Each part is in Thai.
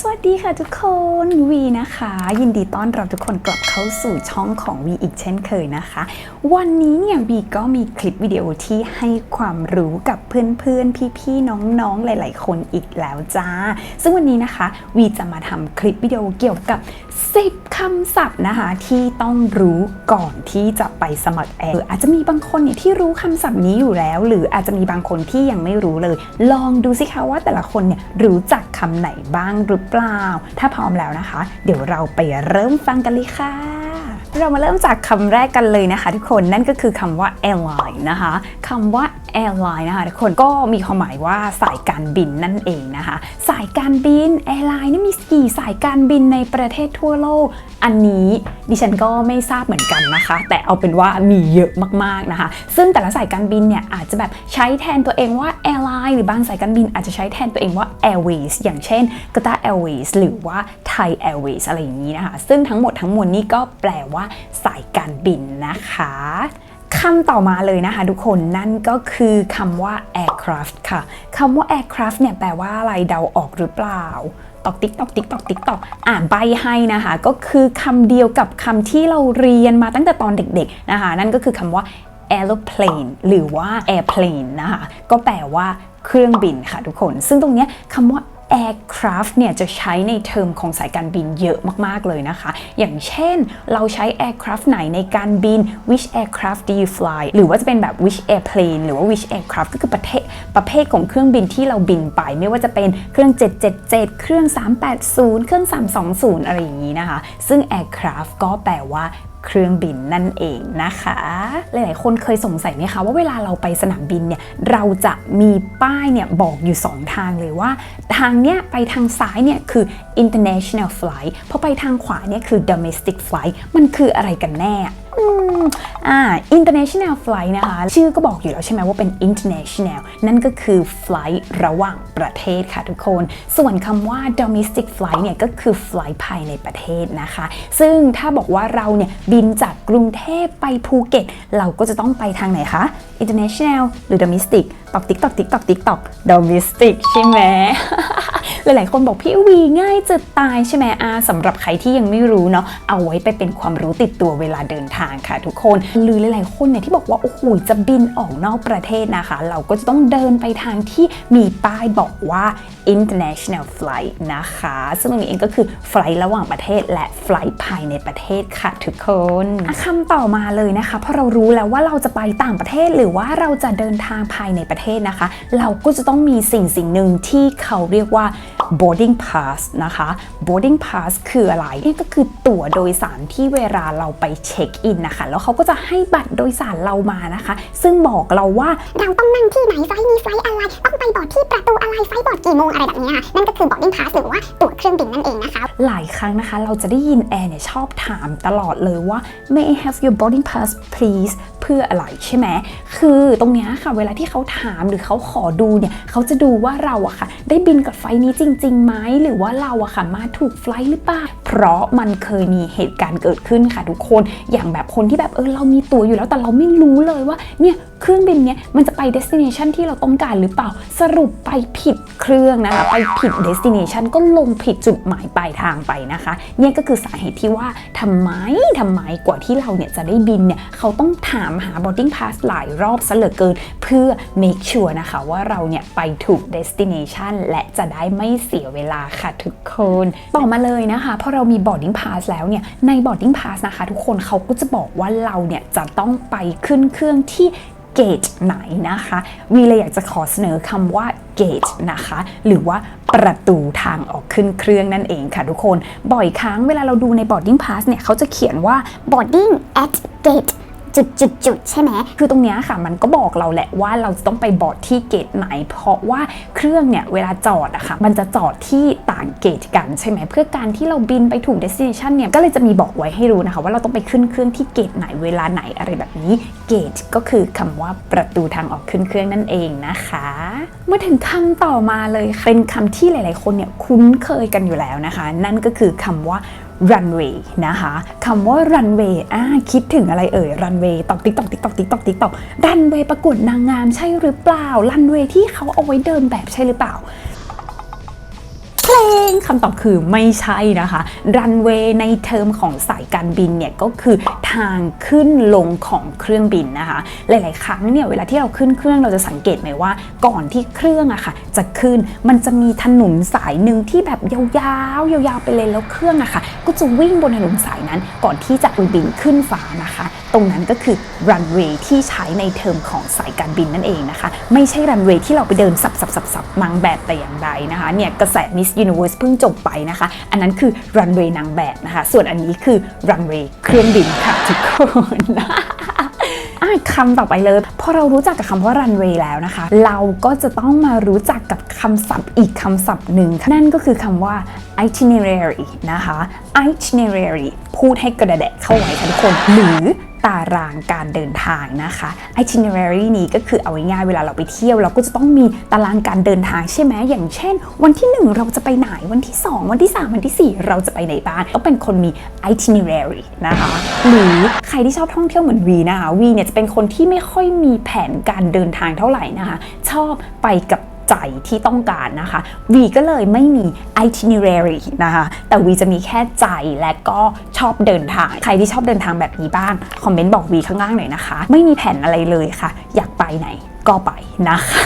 สวัสดีค่ะทุกคนวีนะคะ ยินดีต้อนรับทุกคนกลับเข้าสู่ช่องของวีอีกเช่นเคยนะคะ วันนี้เนี่ยวีก็มีคลิปวิดีโอที่ให้ความรู้กับเพื่อนๆ พี่ๆ น้องๆ หลายๆ คนอีกแล้วจ้า ซึ่งวันนี้นะคะวีจะมาทำคลิปวิดีโอเกี่ยวกับ 10คำศัพท์นะคะที่ต้องรู้ก่อนที่จะไปสมัครแอร์อาจจะมีบางคนเนี่ยที่รู้คำศัพท์นี้อยู่แล้ว หรืออาจจะมีบางคนที่ยังไม่รู้เลย ลองดูสิคะว่าแต่ละคนเนี่ยรู้จักคำไหนบ้างหรือเปล่า ถ้าพร้อมแล้วนะคะ เดี๋ยวเราไปเริ่มฟังกันเลยค่ะ เรามาเริ่มจากคำแรกกันเลยนะคะ ทุกคนนั่นก็คือคำว่า airline นะคะคำว่า airline นะคะทุกคนก็มีความหมายว่าสายการบินนั่นเองนะคะ สายการบิน airline นี่มีกี่สายการบินในประเทศทั่วโลก อันนี้ดิฉันก็ไม่ทราบเหมือนกันนะคะ แต่เอาเป็นว่ามีเยอะมากๆนะคะ ซึ่งแต่ละสายการบินเนี่ยอาจจะแบบใช้แทนตัวเองว่า airline หรือบางสายการบินอาจจะใช้แทนตัวเองว่า airways อย่างเช่น Qatar Airways หรือว่า Thai Airways อะไรอย่างนี้นะคะ ซึ่งทั้งหมดทั้งมวลนี่ก็แปลว่าสายการบินนะคะ คำต่อมาเลยนะคะทุกคนนั่นก็คือคำว่า aircraft ค่ะคำว่า aircraft เนี่ยแปลว่าอะไรเดาออกหรือเปล่าตอกติ๊กตอกติ๊กตอกติ๊กตอกอ่านใบให้นะคะ ก็คือคำเดียวกับคำที่เราเรียนมาตั้งแต่ตอนเด็กๆนะคะ นั่นก็คือคำว่า aeroplane หรือว่า airplane นะคะ ก็แปลว่าเครื่องบินค่ะทุกคน ซึ่งตรงนี้คำว่า aircraft เนี่ยจะใช้ในเทอมของสายการบินเยอะมาก ๆ เลยนะคะ อย่างเช่นเราใช้ aircraft ไหนในการบิน which aircraft do you fly หรือว่าจะเป็นแบบ which airplane หรือว่า which aircraft ก็คือประเภทประเภทของเครื่องบินที่เราบินไป ไม่ว่าจะเป็นเครื่อง 777 เครื่อง 380 เครื่อง 320 อะไรอย่างนี้นะคะ ซึ่ง aircraft ก็แปลว่า เครื่องบินนั่นเองนะคะ หลายๆคนเคยสงสัยไหมคะว่าเวลาเราไปสนามบินเนี่ยเราจะมีป้ายเนี่ยบอกอยู่ 2 ทางเลยว่า ทางเนี้ยไปทางซ้ายเนี่ยคือ international flight พอไปทางขวาเนี่ยคือ domestic flight มันคืออะไรกันแน่ อ่า international flight นะคะ ชื่อก็บอกอยู่แล้วใช่ไหมว่าเป็น international นั่นก็คือ flight ระหว่างประเทศค่ะทุกคน ส่วนคำว่า domestic flight เนี่ยก็คือ flight ภายในประเทศนะคะ ซึ่งถ้าบอกว่าเราเนี่ยบินจากกรุงเทพไปภูเก็ต เราก็จะต้องไปทางไหนคะ international หรือ domestic ตอกติ๊กตอกติ๊กตอกติ๊กตอก domestic ใช่ไหมหลายๆคนบอกพี่วีง่ายจะตายใช่ไหมอาสำหรับใครที่ยังไม่รู้เนาะเอาไว้ไปเป็นความรู้ติดตัวเวลาเดินทางค่ะ ทุกคนหรือหลายๆคนเนี่ยที่บอกว่าโอ้โหจะบินออกนอกประเทศนะคะ เราก็จะต้องเดินไปทางที่มีป้ายบอกว่า international flight นะคะ ซึ่งตรงนี้เองก็คือ flight ระหว่างประเทศและ flight ภายในประเทศค่ะทุกคนคำต่อมาเลยนะคะพราะเรารู้แล้วว่าเราจะไปต่างประเทศหรือว่าเราจะเดินทางภายในประเทศนะคะ เราก็จะต้องมีสิ่งสิ่งหนึ่งที่เขาเรียกว่า boarding pass นะคะ boarding pass คืออะไรนี่ก็คือตั๋วโดยสารที่เวลาเราไปเช็คอินนะคะ แล้วเขาก็จะให้บัตรโดยสารเรามานะคะ ซึ่งบอกเราว่าเราต้องนั่งที่ไหนไฟล์นี้ไฟล์อะไร ต้องไปบอร์ดที่ประตูอะไรไฟล์บอร์ดกี่โมงอะไรแบบนี้ค่ะนั่นก็คือ boarding pass หรือว่าตั๋วเครื่องบินนั่นเองนะคะ หลายครั้งนะคะ เราจะได้ยินแอร์เนี่ยชอบถามตลอดเลยว่า may I have your boarding pass please เพื่ออะไรใช่ไหมคือตรงนี้ค่ะเวลาที่เขาถามหรือเขาขอดูเนี่ยเขาจะดูว่าเราอะค่ะ ได้บินกับไฟนี้จริงๆไหมหรือว่าเราอะค่ะมาถูกไฟหรือเปล่าเพราะมันเคยมีเหตุการณ์เกิดขึ้นค่ะทุกคน อย่างแบบคนที่แบบเออเรามีตั๋วอยู่แล้วแต่เราไม่รู้เลยว่าเนี่ย เครื่องบินเนี้ยมันจะไป destination ที่เราต้องการหรือเปล่า สรุปไปผิดเครื่องนะคะไปผิด destination ก็ลงผิดจุดหมายปลายทางไปนะคะเนี่ยก็คือสาเหตุที่ว่าทำไมทำไมกว่าที่เราเนี่ยจะได้บินเนี่ยเขาต้องถามหา boarding pass หลายรอบซะเหลือเกิน เพื่อ make sure นะคะว่าเราเนี่ยไปถูก destination และจะได้ไม่เสียเวลาค่ะทุกคน ต่อมาเลยนะคะพอเรามี boarding pass แล้วเนี่ยใน boarding pass นะคะ ทุกคนเขาก็จะบอกว่าเราเนี่ยจะต้องไปขึ้นเครื่องที่เกจไหนนะคะ วีเลยอยากจะขอเสนอคำว่าเกจนะคะ หรือว่าประตูทางออกขึ้นเครื่องนั่นเองค่ะทุกคน บ่อยครั้งเวลาเราดูใน boarding pass เนี่ยเขาจะเขียนว่า boarding at gate จุดจุดจุดใช่ไหมคือตรงเนี้ยค่ะมันก็บอกเราแหละว่าเราจะต้องไปบอดที่เกตไหน เพราะว่าเครื่องเนี่ยเวลาจอดอะค่ะมันจะจอดที่ต่างเกตกันใช่ไหมเพื่อการที่เราบินไปถูก destination เนี่ยก็เลยจะมีบอกไว้ให้รู้นะคะ ว่าเราต้องไปขึ้นเครื่องที่เกตไหนเวลาไหนอะไรแบบนี้เกตก็คือคำว่าประตูทางออกขึ้นเครื่องนั่นเองนะคะ เมื่อถึงคำต่อมาเลยเป็นคำที่หลาย ๆ คนเนี่ยคุ้นเคยกันอยู่แล้วนะคะ นั่นก็คือคำว่า runway นะคะคำว่า runway อ่าคิดถึงอะไรเอ่ย runway ตอกติ๊กตอกติ๊กตอกติ๊กตอกติ๊กตอก runway ประกวดนางงามใช่หรือเปล่า runway ที่เขาเอาไว้เดินแบบใช่หรือเปล่า ลงคำตอบคือไม่ใช่นะคะ รันเวย์ในเทอมของสายการบินเนี่ยก็คือทางขึ้นลงของเครื่องบินนะคะ หลาย ๆ ครั้งเนี่ยเวลาที่เราขึ้นเครื่องเราจะสังเกตไหมว่า ก่อนที่เครื่องอะค่ะ จะขึ้นมันจะมีถนนสายหนึ่งที่แบบยาวๆยาวๆไปเลยแล้วเครื่องอะค่ะ ก็จะวิ่งบนถนนสายนั้นก่อนที่จะบินขึ้นฟ้านะคะ ตรงนั้นก็คือรันเวย์ที่ใช้ในเทอมของสายการบินนั่นเองนะคะ ไม่ใช่รันเวย์ที่เราไปเดินสับสับสับสับนางแบบแต่อย่างใดนะคะเนี่ยกระแส Miss Universe เพิ่งจบไปนะคะ อันนั้นคือรันเวย์นางแบบนะคะ ส่วนอันนี้คือรันเวย์เครื่องบินค่ะทุกคนคำต่อไปเลย พอเรารู้จักกับคำว่ารันเวย์แล้วนะคะ เราก็จะต้องมารู้จักกับคำศัพท์อีกคำศัพท์หนึ่งนั่นก็คือคำว่า itinerary นะคะ itinerary พูดให้กระแดะเข้าไว้ค่ะทุกคน หรือ ตารางการเดินทางนะคะ itinerary นี้ก็คือเอาง่ายๆเวลาเราไปเที่ยว เราก็จะต้องมีตารางการเดินทางใช่ไหมอย่างเช่น วันที่ 1 เราจะไปไหนวันที่ 2 วันที่ 3 วันที่ 4 เราจะไปไหนบ้างต้องเป็นคนมี itinerary นะคะ หรือใครที่ชอบท่องเที่ยวเหมือนวีนะคะวีเนี่ยจะเป็นคนที่ไม่ค่อยมีแผนการเดินทางเท่าไหร่นะคะ ชอบไปกับ ใจที่ต้องการนะคะวีก็เลยไม่มี itinerary นะคะแต่วีจะมีแค่ใจและก็ชอบเดินทาง ใครที่ชอบเดินทางแบบนี้บ้าง คอมเมนต์บอกวีข้างล่างหน่อยนะคะ ไม่มีแผนอะไรเลยค่ะ อยากไปไหนก็ไปนะคะ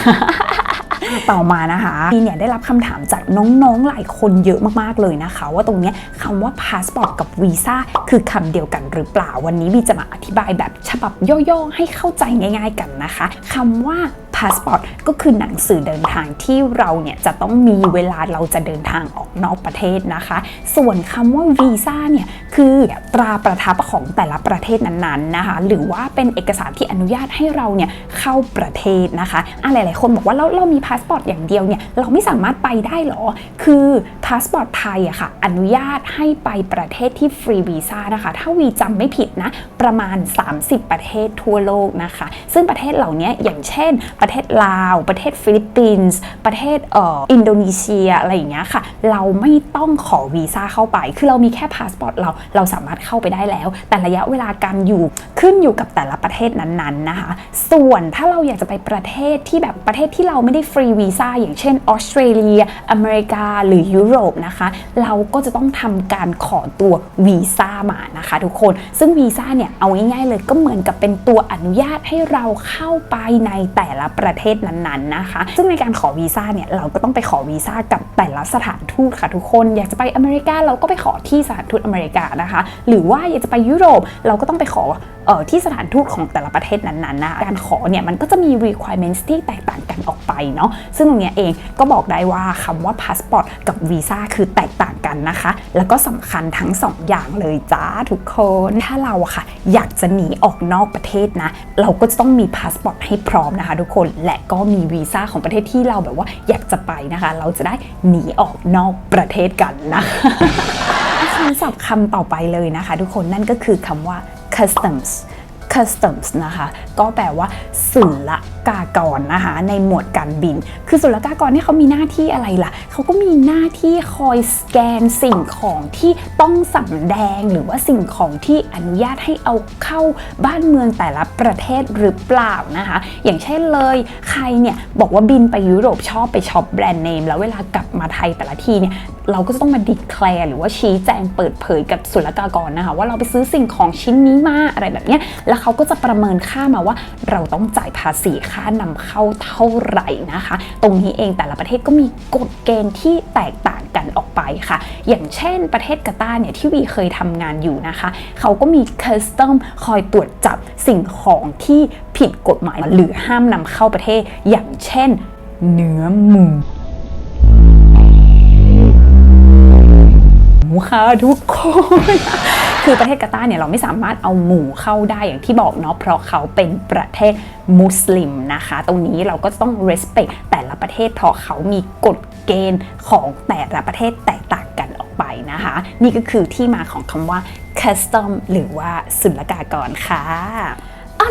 ต่อมานะคะวีเนี่ยได้รับคำถามจากน้องๆหลายคนเยอะมากๆเลยนะคะ ว่าตรงนี้ยคำว่าพาสปอร์ตกับวีซ่าคือคำเดียวกันหรือเปล่าวันนี้วีจะมาอธิบายแบบฉบับย่อๆให้เข้าใจง่าย ๆกันนะคะคำว่า พาสปอร์ตก็คือหนังสือเดินทางที่เราเนี่ยจะต้องมีเวลาเราจะเดินทางออกนอกประเทศนะคะ ส่วนคำว่าวีซ่าเนี่ยคือตราประทับของแต่ละประเทศนั้นๆนะคะ หรือว่าเป็นเอกสารที่อนุญาตให้เราเนี่ยเข้าประเทศนะคะอะหลายๆคนบอกว่าเราเรามีพาสปอร์ตอย่างเดียวเนี่ยเราไม่สามารถไปได้หรอ คือพาสปอร์ตไทยอะค่ะอนุญาตให้ไปประเทศที่ฟรีวีซ่านะคะ ถ้าวีจำไม่ผิดนะ ประมาณ 30 ประเทศทั่วโลกนะคะ ซึ่งประเทศเหล่านี้อย่างเช่นประประเทศลาว ประเทศฟิลิปปินส์ ประเทศเอ่ออินโดนีเซียอะไรอย่างเงี้ยค่ะ เราไม่ต้องขอวีซ่าเข้าไป คือเรามีแค่พาสปอร์ตเรา เราสามารถเข้าไปได้แล้ว แต่ระยะเวลาการอยู่ขึ้นอยู่กับแต่ละประเทศนั้นๆนะคะ ส่วนถ้าเราอยากจะไปประเทศที่แบบประเทศที่เราไม่ได้ฟรีวีซ่าอย่างเช่นออสเตรเลีย อเมริกา หรือยุโรปนะคะ เราก็จะต้องทำการขอตัววีซ่ามานะคะทุกคน ซึ่งวีซ่าเนี่ยเอาง่ายๆเลยก็เหมือนกับเป็นตัวอนุญาตให้เราเข้าไปในแต่ละประเทศนั้นๆนะคะ ซึ่งในการขอวีซ่าเนี่ยเราก็ต้องไปขอวีซ่ากับแต่ละสถานทูตค่ะทุกคน อยากจะไปอเมริกาเราก็ไปขอที่สถานทูตอเมริกานะคะ หรือว่าอยากจะไปยุโรปเราก็ต้องไปขอเออที่สถานทูตของแต่ละประเทศนั้นๆนะการขอเนี่ยมันก็จะมี requirements ที่แตกต่างกันออกไปเนาะซึ่งตรงนี้เองก็บอกได้ว่าคำว่า passport กับวีซ่าคือแตกต่างกันนะคะ แล้วก็สำคัญทั้งสองอย่างเลยจ้าทุกคนถ้าเราอะค่ะ อยากจะหนีออกนอกประเทศนะ เราก็จะต้องมีพาสปอร์ตให้พร้อมนะคะทุกคนและก็มีวีซ่าของประเทศที่เราแบบว่าอยากจะไปนะคะ เราจะได้หนีออกนอกประเทศกันนะคะคำศัพท์คำต่อไปเลยนะคะ ทุกคนนั่นก็คือคำว่า customs customs นะคะ ก็แปลว่าศุลกากรนะคะ ในหมวดการบิน คือศุลกากรเนี่ยเขามีหน้าที่อะไรล่ะ เขาก็มีหน้าที่คอยสแกนสิ่งของที่ต้องสำแดงหรือว่าสิ่งของที่อนุญาตให้เอาเข้าบ้านเมืองแต่ละประเทศหรือเปล่านะคะ อย่างเช่นเลยใครเนี่ยบอกว่าบินไปยุโรปชอบไปช็อปแบรนด์เนมแล้วเวลากลับมาไทยแต่ละทีเนี่ยเราก็จะต้องมาดีแคลร์หรือว่าชี้แจงเปิดเผยกับศุลกากรนะคะ ว่าเราไปซื้อสิ่งของชิ้นนี้มาอะไรแบบเนี้ยแล้วเขาก็จะประเมินค่ามาว่า เราต้องจ่ายภาษีค่านำเข้าเท่าไหร่นะคะ ตรงนี้เองแต่ละประเทศก็มีกฎเกณฑ์ที่แตกต่างกันออกไปค่ะ อย่างเช่นประเทศกาตาร์เนี่ยที่วีเคยทำงานอยู่นะคะ เขาก็มีคัสตอมคอยตรวจจับสิ่งของที่ผิดกฎหมายหรือห้ามนำเข้าประเทศ อย่างเช่น เนื้อหมูค่ะทุกคน คือประเทศกาตาร์เนี่ยเราไม่สามารถเอาหมูเข้าได้อย่างที่บอกเนาะเพราะเขาเป็นประเทศมุสลิมนะคะ ตรงนี้เราก็ต้อง respect แต่ละประเทศเพราะเขามีกฎเกณฑ์ของแต่ละประเทศแตกต่างกันออกไปนะคะ นี่ก็คือที่มาของคำว่า custom หรือว่าศุลกากรค่ะ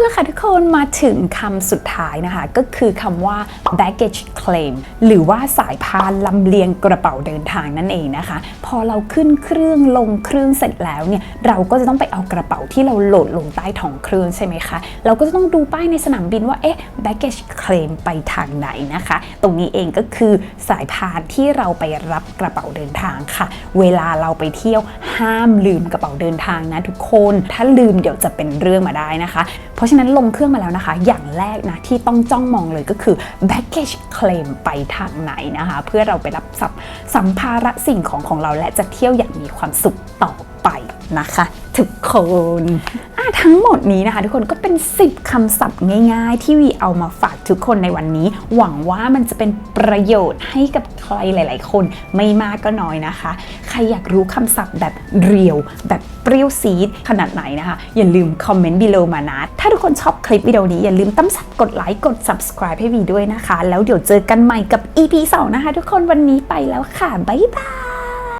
ละค่ะทุกคนมาถึงคำสุดท้ายนะคะ ก็คือคำว่า baggage claim หรือว่าสายพานลำเลียงกระเป๋าเดินทางนั่นเองนะคะ พอเราขึ้นเครื่องลงเครื่องเสร็จแล้วเนี่ยเราก็จะต้องไปเอากระเป๋าที่เราโหลดลงใต้ท้องเครื่องใช่ไหมคะ เราก็จะต้องดูป้ายในสนามบินว่าเอ๊ะ baggage claim ไปทางไหนนะคะ ตรงนี้เองก็คือสายพานที่เราไปรับกระเป๋าเดินทางค่ะ เวลาเราไปเที่ยวห้ามลืมกระเป๋าเดินทางนะทุกคน ถ้าลืมเดี๋ยวจะเป็นเรื่องมาได้นะคะ เพราะฉะนั้นลงเครื่องมาแล้วนะคะ อย่างแรกนะที่ต้องจ้องมองเลยก็คือ baggage claim ไปทางไหนนะคะ เพื่อเราไปรับสัมสัมภาระสิ่งของของเราและจะเที่ยวอย่างมีความสุขต่อไปนะคะ ทุกคน ทั้งหมดนี้นะคะ ทุกคนก็เป็น 10คำศัพท์ง่าย ๆ ที่วีเอามาฝากทุกคนในวันนี้ หวังว่ามันจะเป็นประโยชน์ให้กับใครหลาย ๆ คนไม่มากก็น้อยนะคะ ใครอยากรู้คำศัพท์แบบเรียว แบบเปรี้ยวซีดขนาดไหนนะคะ อย่าลืมคอมเมนต์ below มานะ ถ้าทุกคนชอบคลิปวิดีโอนี้อย่าลืมตั้มสับกดไลค์กด subscribe ให้วีด้วยนะคะ แล้วเดี๋ยวเจอกันใหม่กับ EP 2นะคะ ทุกคนวันนี้ไปแล้วค่ะบ๊ายบาย